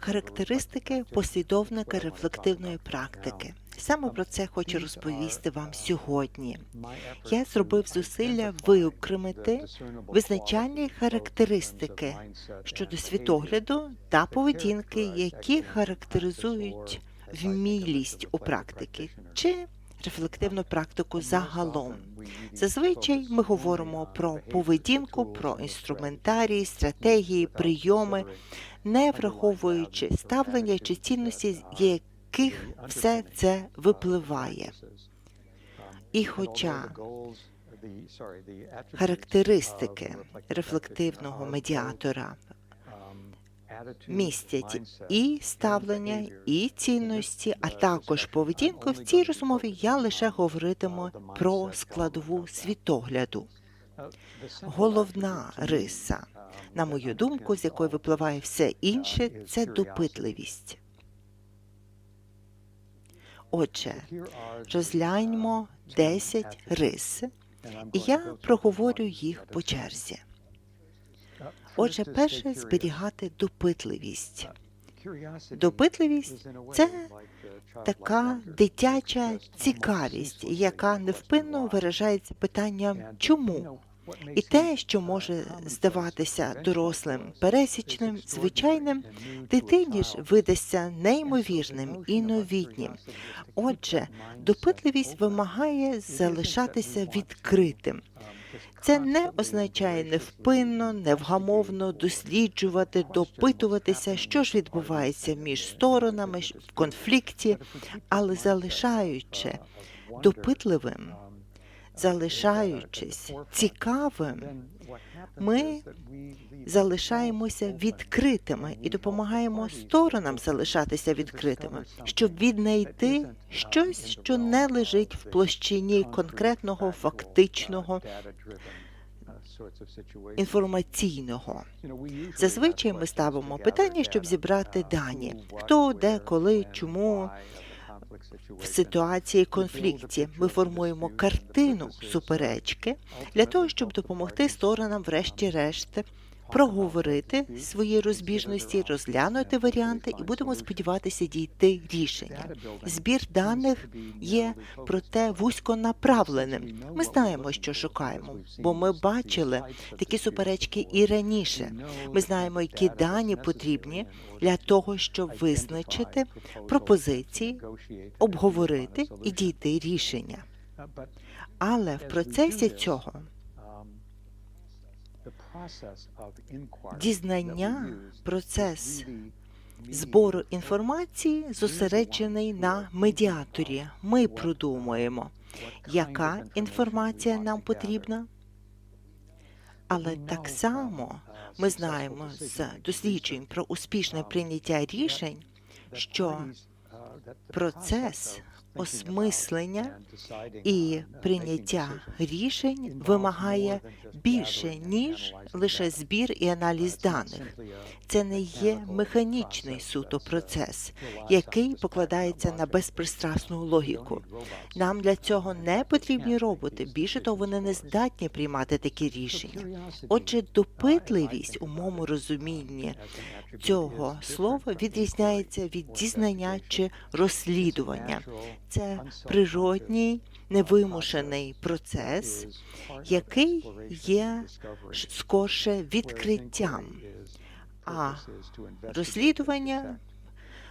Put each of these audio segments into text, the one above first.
Характеристики послідовника рефлективної практики. Саме про це хочу розповісти вам сьогодні. Я зробив зусилля виокремити визначальні характеристики щодо світогляду та поведінки, які характеризують вмілість у практики чи рефлективну практику загалом. Зазвичай ми говоримо про поведінку, про інструментарій, стратегії, прийоми, не враховуючи ставлення чи цінності, з яких все це випливає. І хоча характеристики рефлективного медіатора містять і ставлення, і цінності, а також поведінку. В цій розмові я лише говоритиму про складову світогляду. Головна риса, на мою думку, з якої випливає все інше, це допитливість. Отже, розгляньмо 10 рис, і я проговорю їх по черзі. Отже, перше зберігати допитливість. Допитливість це така дитяча цікавість, яка невпинно виражається питанням чому. І те, що може здаватися дорослим пересічним, звичайним, дитині ж видасться неймовірним і новітнім. Отже, допитливість вимагає залишатися відкритим. Це не означає невпинно, невгамовно досліджувати, допитуватися, що ж відбувається між сторонами в конфлікті, але залишаючи допитливим, залишаючись цікавим, ми залишаємося відкритими і допомагаємо сторонам залишатися відкритими, щоб віднайти щось, що не лежить в площині конкретного фактичного інформаційного. Зазвичай ми ставимо питання, щоб зібрати дані: хто, де, коли, чому. В ситуації конфлікті ми формуємо картину суперечки для того, щоб допомогти сторонам, врешті-решт, проговорити свої розбіжності, розглянути варіанти, і будемо сподіватися дійти рішення. Збір даних є проте вузьконаправленим. Ми знаємо, що шукаємо, бо ми бачили такі суперечки і раніше. Ми знаємо, які дані потрібні для того, щоб визначити пропозиції, обговорити і дійти рішення. Але в процесі цього дізнання, процес збору інформації зосереджений на медіаторі. Ми продумуємо, яка інформація нам потрібна. Але так само ми знаємо з досліджень про успішне прийняття рішень, що процес осмислення і прийняття рішень вимагає більше ніж лише збір і аналіз даних. Це не є механічний суто процес, який покладається на безпристрасну логіку. Нам для цього не потрібні роботи. Більше того, вони не здатні приймати такі рішення. Отже, допитливість у моєму розумінні цього слова відрізняється від дізнання чи розслідування. Це природній невимушений процес, який є скорше відкриттям, а розслідування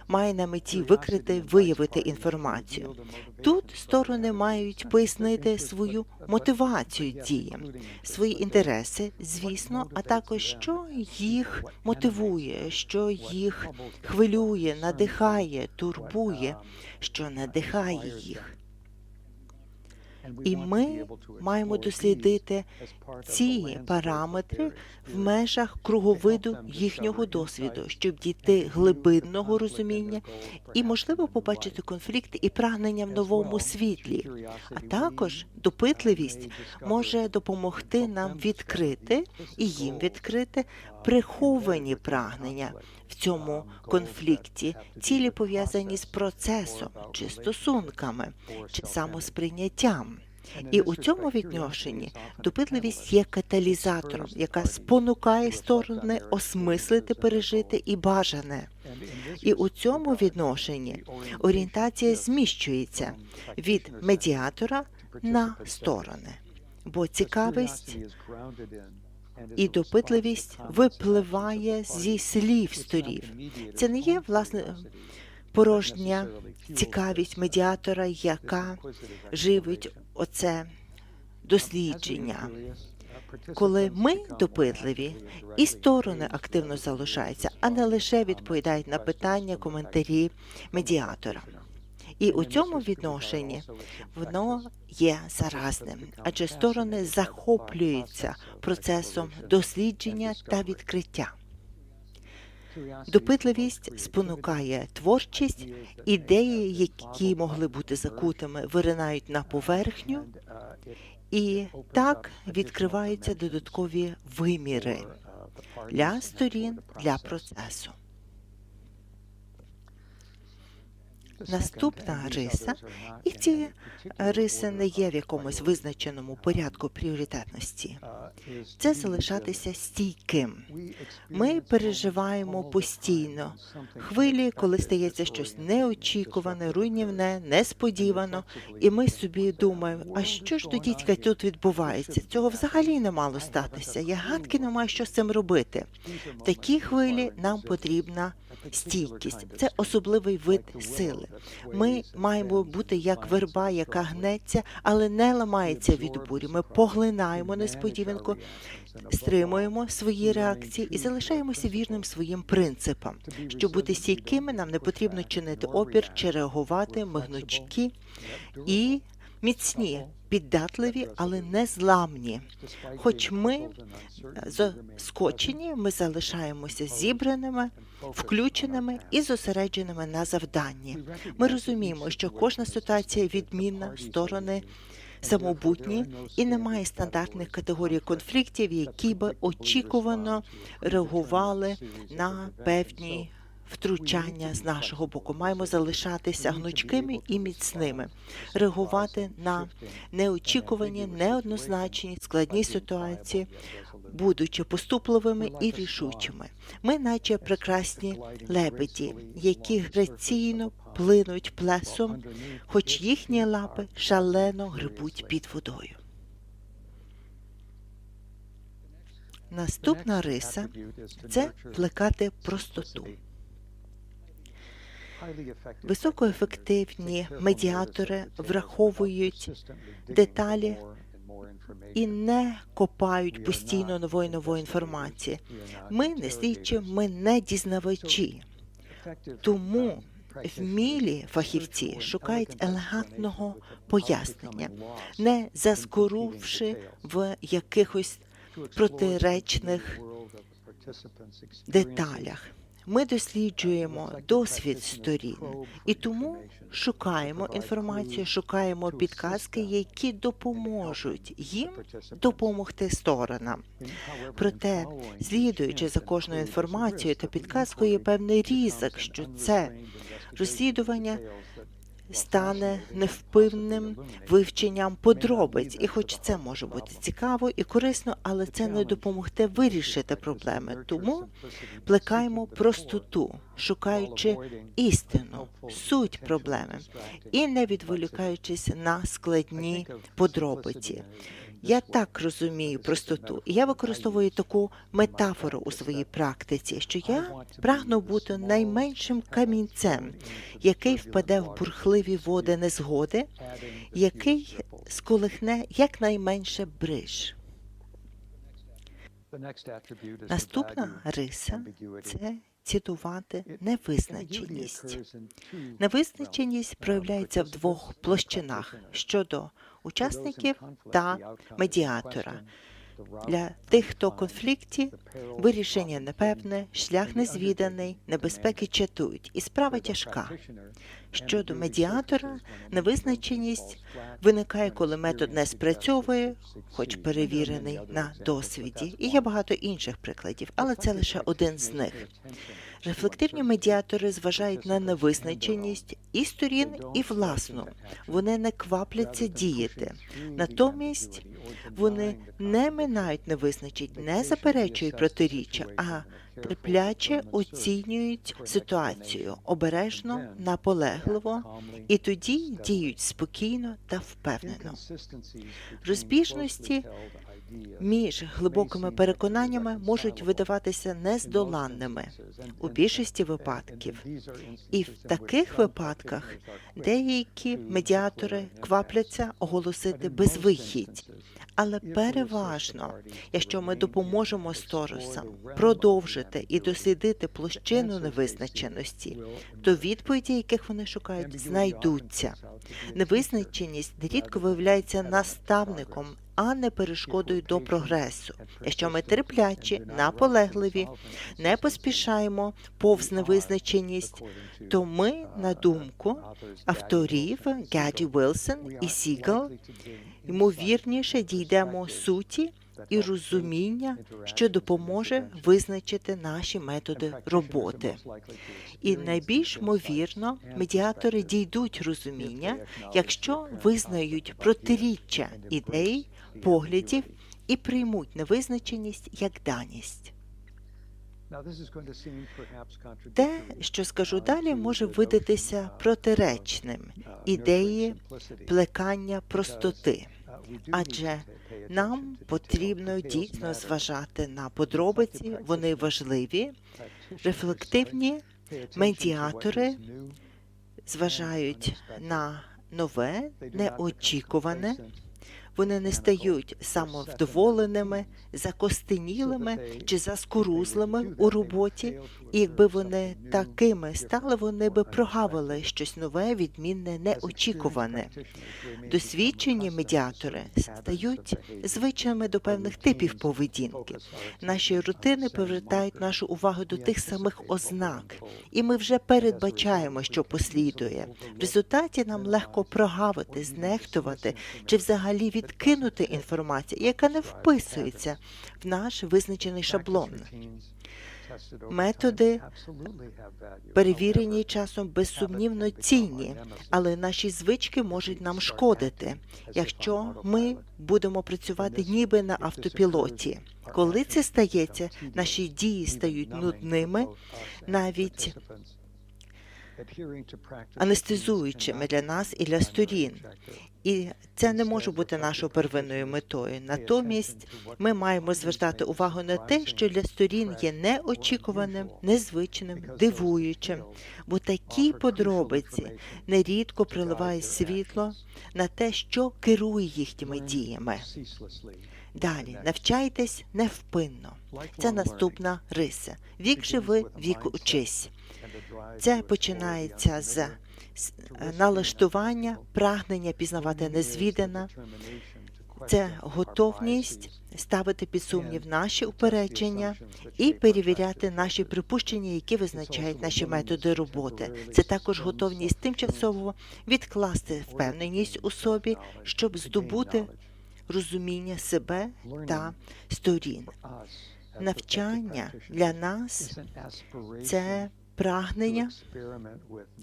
має на меті викрити, виявити інформацію. Тут сторони мають пояснити свою мотивацію дії, свої інтереси, звісно, а також що їх мотивує, що їх хвилює, надихає, турбує, що надихає їх. І ми маємо дослідити ці параметри в межах круговиду їхнього досвіду, щоб дійти глибинного розуміння і, можливо, побачити конфлікт і прагнення в новому світлі. А також допитливість може допомогти нам відкрити і їм відкрити приховані прагнення в цьому конфлікті, цілі пов'язані з процесом чи стосунками, чи самосприйняттям. І у цьому відношенні допитливість є каталізатором, яка спонукає сторони осмислити пережити і бажане. І у цьому відношенні орієнтація зміщується від медіатора на сторони, бо цікавість і допитливість випливає зі слів сторів. Це не є власне порожня цікавість медіатора, яка живить оце дослідження. Коли ми допитливі, і сторони активно залишаються, а не лише відповідають на питання, коментарі медіатора. І у цьому відношенні воно є заразним, адже сторони захоплюються процесом дослідження та відкриття. Допитливість спонукає творчість, ідеї, які могли бути закутими, виринають на поверхню, і так відкриваються додаткові виміри для сторін для процесу. Наступна риса, і ці риси не є в якомусь визначеному порядку пріоритетності. Це залишатися стійким. Ми переживаємо постійно хвилі, коли стається щось неочікуване, руйнівне, несподівано, і ми собі думаємо, а що ж дідька тут відбувається? Цього взагалі не мало статися. Я гадки не маю, що з цим робити. В такі хвилі нам потрібна стійкість. Це особливий вид сили. Ми маємо бути як верба, яка гнеться, але не ламається від бурі. Ми поглинаємо несподіванку, стримуємо свої реакції і залишаємося вірним своїм принципам. Щоб бути стійкими, нам не потрібно чинити опір чи реагувати мигнучки і міцні. Піддатливі, але не зламні. Хоч ми заскочені, ми залишаємося зібраними, включеними і зосередженими на завданні. Ми розуміємо, що кожна ситуація відмінна, сторони самобутні і немає стандартних категорій конфліктів, які би очікувано реагували на певні. Втручання з нашого боку маємо залишатися гнучкими і міцними, реагувати на неочікувані, неоднозначні складні ситуації, будучи поступливими і рішучими. Ми, наче прекрасні лебеді, які граційно плинуть плесом, хоч їхні лапи шалено грибуть під водою. Наступна риса це плекати простоту. Високоефективні медіатори враховують деталі і не копають постійно нової нової інформації. Ми не слідчі, ми не дізнавачі. Тому вмілі фахівці шукають елегантного пояснення, не заскорувши в якихось протиречних деталях. Ми досліджуємо досвід сторін і тому шукаємо інформацію, шукаємо підказки, які допоможуть їм допомогти сторонам. Проте, слідуючи за кожною інформацією та підказкою, є певний ризик, що це розслідування стане невпивним вивченням подробиць, і, хоч це може бути цікаво і корисно, але це не допомогти вирішити проблеми. Тому плекаємо простоту, шукаючи істину, суть проблеми і не відволікаючись на складні подробиці. Я так розумію простоту, і я використовую таку метафору у своїй практиці, що я прагну бути найменшим камінцем, який впаде в бурхливі води незгоди, який сколихне якнайменше бриж. Наступна риса це цитувати невизначеність. Невизначеність проявляється в двох площинах щодо учасників та медіатора. Для тих, хто в конфлікті, вирішення непевне, шлях незвіданий, небезпеки чатують, і справа тяжка. Щодо медіатора, невизначеність виникає, коли метод не спрацьовує, хоч перевірений на досвіді. І є багато інших прикладів, але це лише один з них. Рефлективні медіатори зважають на невизначеність і сторін, і власну. Вони не квапляться діяти. Натомість вони не минають невизначень, не заперечують протиріччя, а терпляче оцінюють ситуацію обережно, наполегливо, і тоді діють спокійно та впевнено. Розбіжності між глибокими переконаннями можуть видаватися нездоланними у більшості випадків. І в таких випадках деякі медіатори квапляться оголосити безвихідь. Але переважно, якщо ми допоможемо сторосам продовжити і дослідити площину невизначеності, то відповіді, яких вони шукають, знайдуться. Невизначеність нерідко виявляється наставником, а не перешкодою до прогресу. Якщо ми терплячі, наполегливі, не поспішаємо повз невизначеність, то ми, на думку авторів Гаді Вілсон і Сігал, ймовірніше дійдемо суті і розуміння, що допоможе визначити наші методи роботи. І найбільш ймовірно, медіатори дійдуть розуміння, якщо визнають протиріччя ідей, поглядів і приймуть невизначеність як даність. Те, що скажу далі, може видатися протиречним ідеї плекання простоти, адже нам потрібно дійсно зважати на подробиці, вони важливі, рефлективні медіатори зважають на нове, неочікуване. Вони не стають самовдоволеними, закостенілими чи заскорузлими у роботі, і якби вони такими стали, вони би прогавили щось нове, відмінне, неочікуване. Досвідчені медіатори стають звичними до певних типів поведінки. Наші рутини повертають нашу увагу до тих самих ознак, і ми вже передбачаємо, що послідує. В результаті нам легко прогавити, знехтувати чи взагалі відкинути інформацію, яка не вписується в наш визначений шаблон. Методи перевірені часом безсумнівно цінні, але наші звички можуть нам шкодити, якщо ми будемо працювати ніби на автопілоті. Коли це стається, наші дії стають нудними, навіть анестезуючими для нас і для сторін. І це не може бути нашою первинною метою. Натомість ми маємо звертати увагу на те, що для сторін є неочікуваним, незвичним, дивуючим, бо такі подробиці нерідко приливають світло на те, що керує їхніми діями. Далі навчайтесь невпинно. Це наступна риса. Вік живи, вік учись. Це починається з налаштування, прагнення пізнавати незвідане, це готовність ставити під сумнів наші упередження і перевіряти наші припущення, які визначають наші методи роботи. Це також готовність тимчасово відкласти впевненість у собі, щоб здобути розуміння себе та сторін. Навчання для нас це прагнення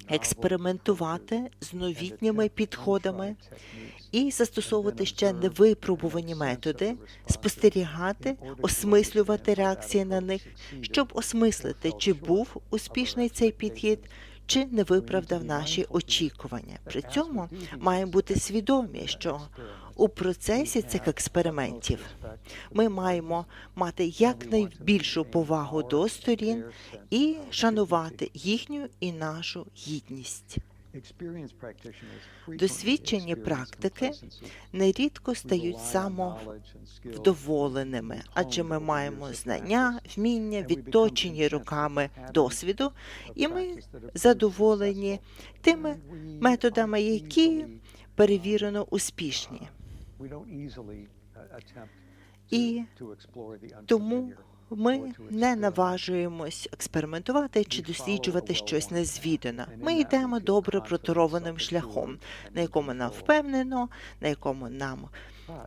експериментувати з новітніми підходами і застосовувати ще невипробувані методи, спостерігати, осмислювати реакції на них, щоб осмислити, чи був успішний цей підхід. Чи не виправдав наші очікування? При цьому маємо бути свідомі, що у процесі цих експериментів ми маємо мати якнайбільшу повагу до сторін і шанувати їхню і нашу гідність. Досвідчені практики нерідко стають самовдоволеними, адже ми маємо знання, вміння, відточені роками досвіду, і ми задоволені тими методами, які перевірено успішні. І тому ми не наважуємось експериментувати чи досліджувати щось незвідане. Ми йдемо добре проторованим шляхом, на якому нам впевнено, на якому нам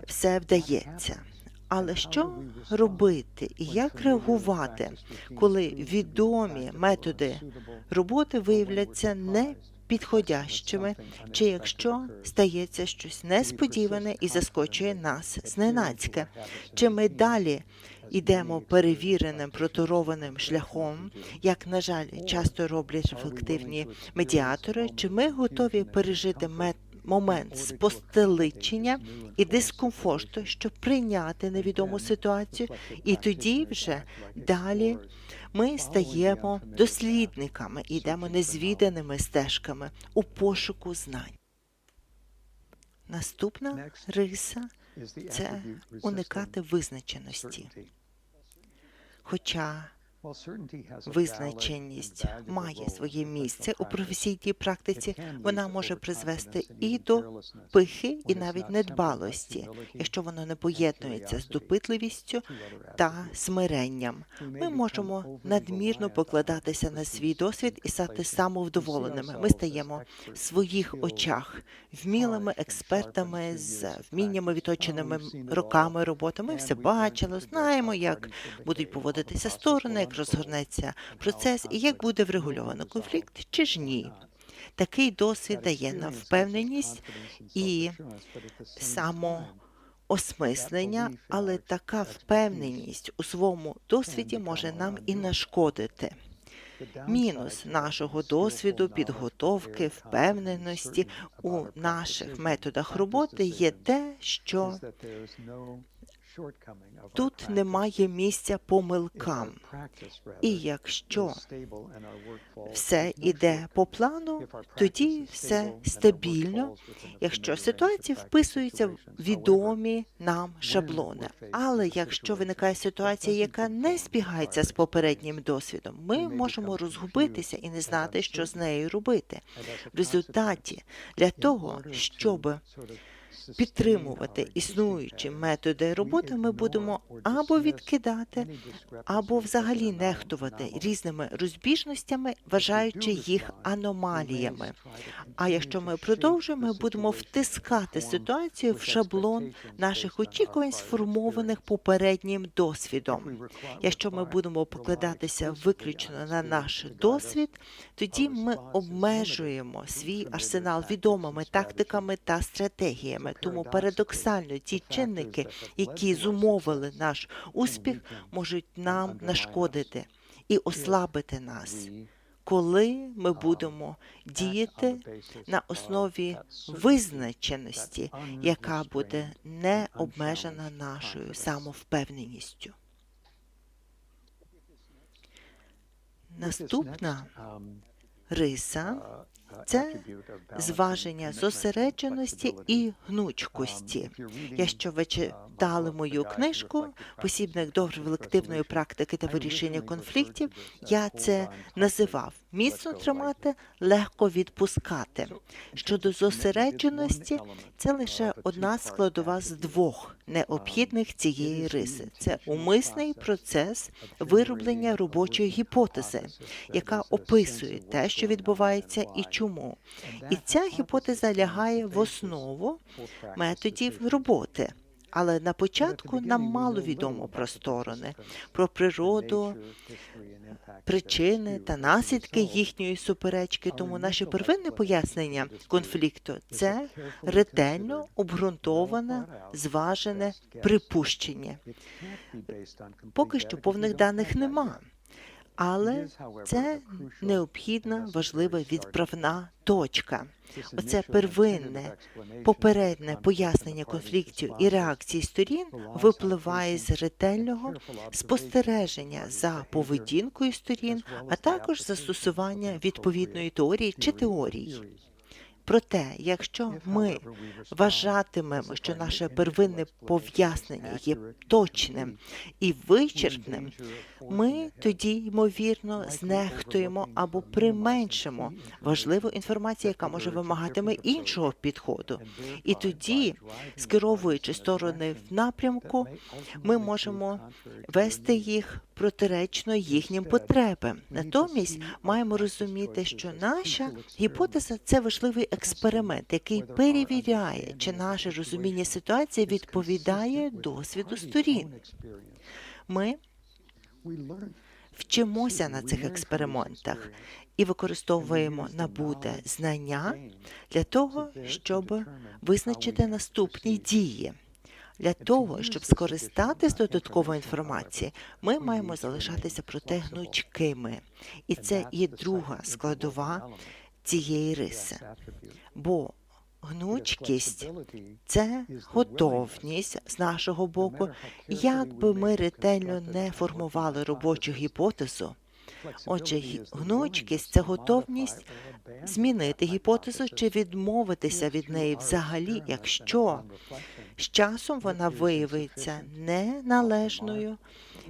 все вдається. Але що робити і як реагувати, коли відомі методи роботи виявляться не підходящими, чи якщо стається щось несподіване і заскочує нас зненацька, чи ми далі йдемо перевіреним проторованим шляхом, як на жаль часто роблять ефективні медіатори, чи ми готові пережити мет момент спостеличення і дискомфорту, щоб прийняти невідому ситуацію, і тоді вже далі ми стаємо дослідниками, і йдемо незвіданими стежками у пошуку знань. Наступна риса це уникати визначеності. Хоча визначеність має своє місце у професійній практиці, вона може призвести і до пихи, і навіть недбалості, якщо воно не поєднується з допитливістю та смиренням. Ми можемо надмірно покладатися на свій досвід і стати самовдоволеними. Ми стаємо в своїх очах вмілими експертами з вміннями відточеними роками роботи. Ми все бачили, знаємо, як будуть поводитися сторони, як розгорнеться процес і як буде врегульовано конфлікт, чи ж ні. Такий досвід дає нам впевненість і самоосмислення, але така впевненість у своєму досвіді може нам і нашкодити. Мінус нашого досвіду, підготовки, впевненості у наших методах роботи є те, що тут немає місця помилкам. І якщо все йде по плану, тоді все стабільно, якщо ситуація вписується в відомі нам шаблони. Але якщо виникає ситуація, яка не збігається з попереднім досвідом, ми можемо розгубитися і не знати, що з нею робити. В результаті для того, щоб підтримувати існуючі методи роботи, ми будемо або відкидати, або взагалі нехтувати різними розбіжностями, вважаючи їх аномаліями. А якщо ми продовжуємо, ми будемо втискати ситуацію в шаблон наших очікувань, сформованих попереднім досвідом. Якщо ми будемо покладатися виключно на наш досвід, тоді ми обмежуємо свій арсенал відомими тактиками та стратегіями. Тому парадоксально ті чинники, які зумовили наш успіх, можуть нам нашкодити і ослабити нас. Коли ми будемо діяти на основі визначеності, яка буде не обмежена нашою самовпевненістю. Наступна риса це зваження зосередженості і гнучкості. Якщо ви читали мою книжку Посібник до рефлективної практики та вирішення конфліктів, я це називав міцно тримати, легко відпускати. Щодо зосередженості, це лише одна складова з двох необхідних цієї риси. Це умисний процес вироблення робочої гіпотези, яка описує те, що відбувається і чому. І ця гіпотеза лягає в основу методів роботи. Але на початку нам мало відомо про сторони, про природу, причини та наслідки їхньої суперечки. Тому наше первинне пояснення конфлікту це ретельно обґрунтоване, зважене припущення. Поки що повних даних нема. Але це необхідна важлива відправна точка. Оце первинне попередне пояснення конфліктів і реакцій сторін випливає з ретельного спостереження за поведінкою сторін, а також застосування відповідної теорії чи теорій. Проте, якщо ми вважатимемо, що наше первинне пояснення є точним і вичерпним, ми тоді ймовірно знехтуємо або применшимо важливу інформацію, яка може вимагатиме іншого підходу. І тоді, скеровуючи сторони в напрямку, ми можемо вести їх протиречно їхнім потребам. Натомість маємо розуміти, що наша гіпотеза це важливий експеримент, який перевіряє, чи наше розуміння ситуації відповідає досвіду сторін. Ми вчимося на цих експериментах і використовуємо набуте знання для того, щоб визначити наступні дії. Для того, щоб скористатись додатковою інформацією, ми маємо залишатися проте гнучкими. І це є друга складова цієї риси. Бо гнучкість це готовність з нашого боку, як би ми ретельно не формували робочу гіпотезу. Отже, гнучкість це готовність змінити гіпотезу чи відмовитися від неї взагалі, якщо з часом вона виявиться неналежною,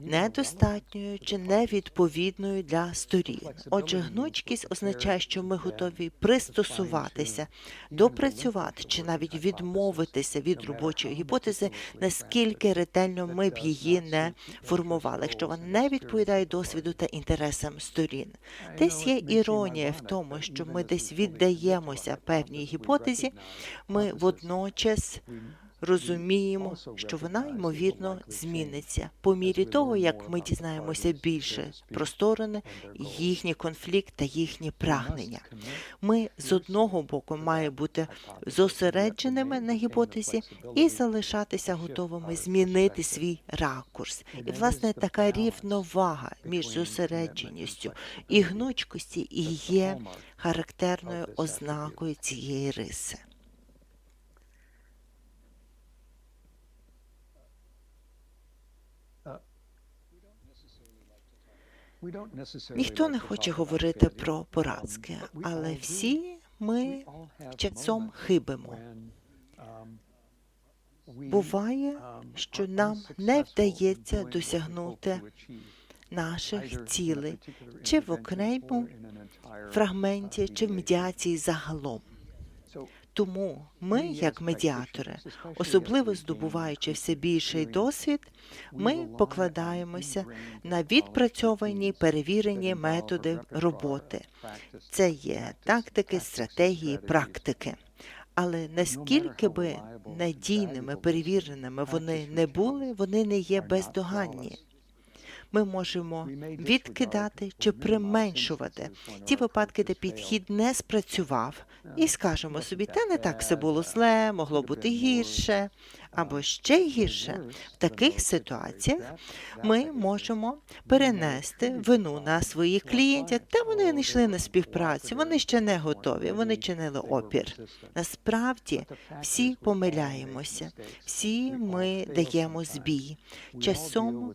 недостатньою чи невідповідною для сторін. Отже, гнучкість означає, що ми готові пристосуватися, допрацювати чи навіть відмовитися від робочої гіпотези, наскільки ретельно ми б її не формували, якщо вона не відповідає досвіду та інтересам сторін. Десь є іронія в тому, що ми десь віддаємося певній гіпотезі, ми водночас розуміємо, що вона ймовірно зміниться по мірі того, як ми дізнаємося більше про сторони, їхній конфлікт та їхні прагнення. Ми з одного боку маємо бути зосередженими на гіпотезі і залишатися готовими змінити свій ракурс. І власне така рівновага між зосередженістю і гнучкості і є характерною ознакою цієї риси. Ніхто не хоче говорити про поразки, але всі ми часом хибимо. Буває, що нам не вдається досягнути наших цілей, чи в окремому фрагменті, чи в медіації загалом. Тому ми, як медіатори, особливо здобуваючи все більший досвід, ми покладаємося на відпрацьовані перевірені методи роботи. Це є тактики, стратегії, практики. Але наскільки би надійними перевіреними вони не були, вони не є бездоганні ми можемо відкидати чи применшувати ті випадки, де підхід не спрацював, і скажемо собі, та не так все було зле, могло бути гірше або ще гірше. В таких ситуаціях ми можемо перенести вину на своїх клієнтів, та вони не йшли на співпрацю, вони ще не готові, вони чинили опір. Насправді всі помиляємося, всі ми даємо збій. Часом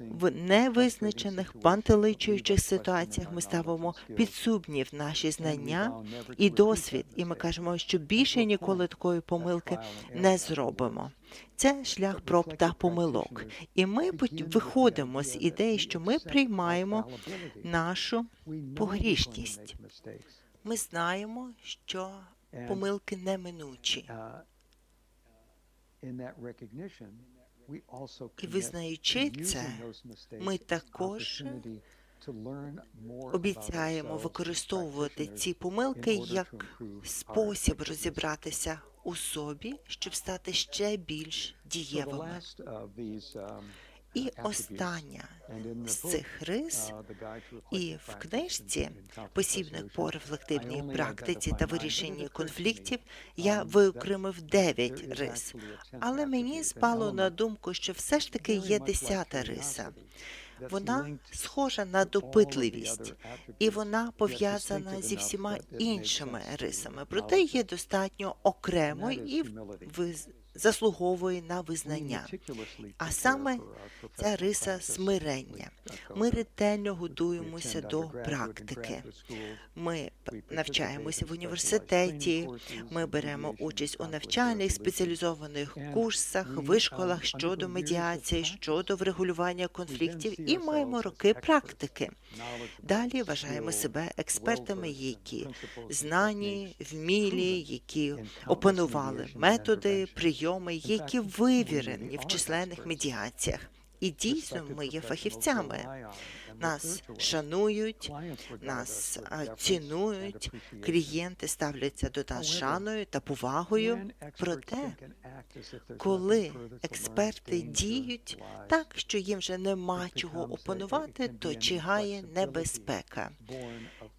в невизначених пантеличуючих ситуаціях ми ставимо під сумнів наші знання і досвід, і ми кажемо, що більше ніколи такої помилки не зробимо. Це шлях проб та помилок, і ми виходимо з ідеї, що ми приймаємо нашу погрішність. Ми знаємо, що помилки неминучі. І визнаючи це, ми також обіцяємо використовувати ці помилки як спосіб розібратися у собі, щоб стати ще більш дієвими. І остання з цих рис, і в книжці посібник по рефлективній практиці та вирішенні конфліктів я виокремив дев'ять рис, але мені спало на думку, що все ж таки є десята риса. Вона схожа на допитливість, і вона пов'язана зі всіма іншими рисами, проте є достатньо окремою і заслуговує на визнання. А саме ця риса смирення. Ми ретельно годуємося до практики. Ми навчаємося в університеті. Ми беремо участь у навчальних спеціалізованих курсах, вишколах щодо медіації, щодо врегулювання конфліктів і маємо роки практики. Далі вважаємо себе експертами, які знані, вмілі, які опанували методи, прийоми, які вивірені в численних медіаціях. І дійсно ми є фахівцями. Нас шанують, нас цінують. Клієнти ставляться до нас шаною та повагою. Проте, коли експерти діють так, що їм вже нема чого опанувати, то чигає небезпека.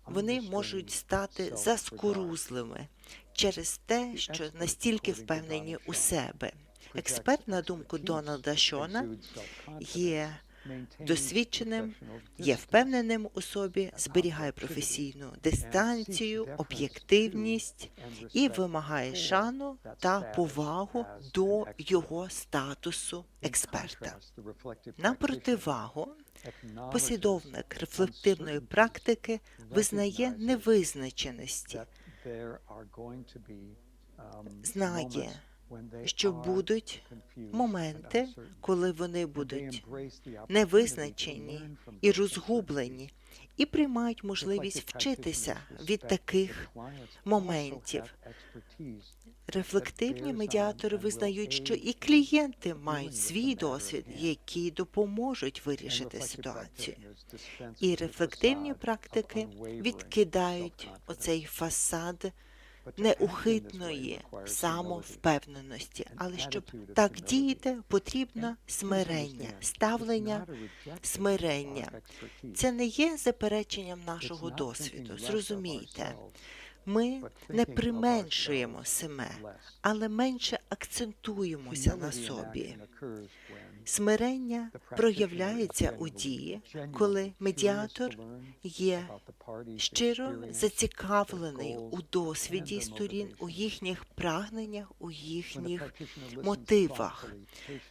Вони можуть стати заскорузлими через те, що настільки впевнені у себе. Експерт, на думку Дональда Шона, є досвідченим, є впевненим у собі, зберігає професійну дистанцію, об'єктивність і вимагає шану та повагу до його статусу експерта. На противагу послідовник рефлективної практики визнає невизначеності, знає, що будуть моменти, коли вони будуть невизначені і розгублені, і приймають можливість вчитися від таких моментів. Рефлективні медіатори визнають, що і клієнти мають свій досвід, які допоможуть вирішити ситуацію. І рефлективні практики відкидають оцей фасад неухитної самовпевненості. Але щоб так діяти, потрібно смирення, ставлення смирення. Це не є запереченням нашого досвіду. Зрозумійте, ми не применшуємо себе, але менше акцентуємося на собі. Смирення проявляється у дії, коли медіатор є щиро зацікавлений у досвіді сторін, у їхніх прагненнях, у їхніх мотивах,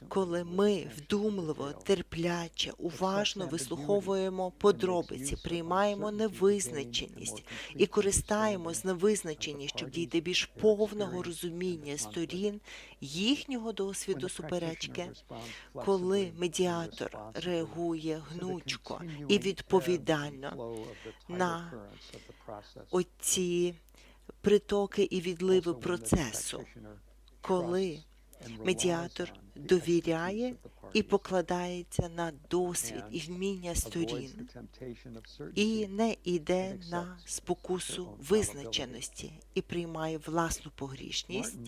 коли ми вдумливо, терпляче, уважно вислуховуємо подробиці, приймаємо невизначеність і користаємось визначені, щоб дійти більш повного розуміння сторін їхнього досвіду суперечки, коли медіатор реагує гнучко і відповідально на оці притоки і відливи процесу, коли медіатор довіряє і покладається на досвід і вміння сторін, і не йде на спокусу визначеності і приймає власну погрішність.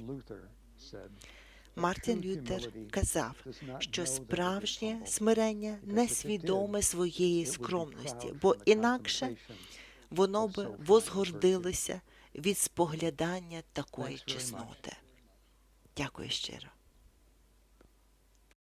Мартин Лютер казав, що справжнє смирення несвідоме своєї скромності, бо інакше воно би возгордилося від споглядання такої чесноти. Дякую щиро.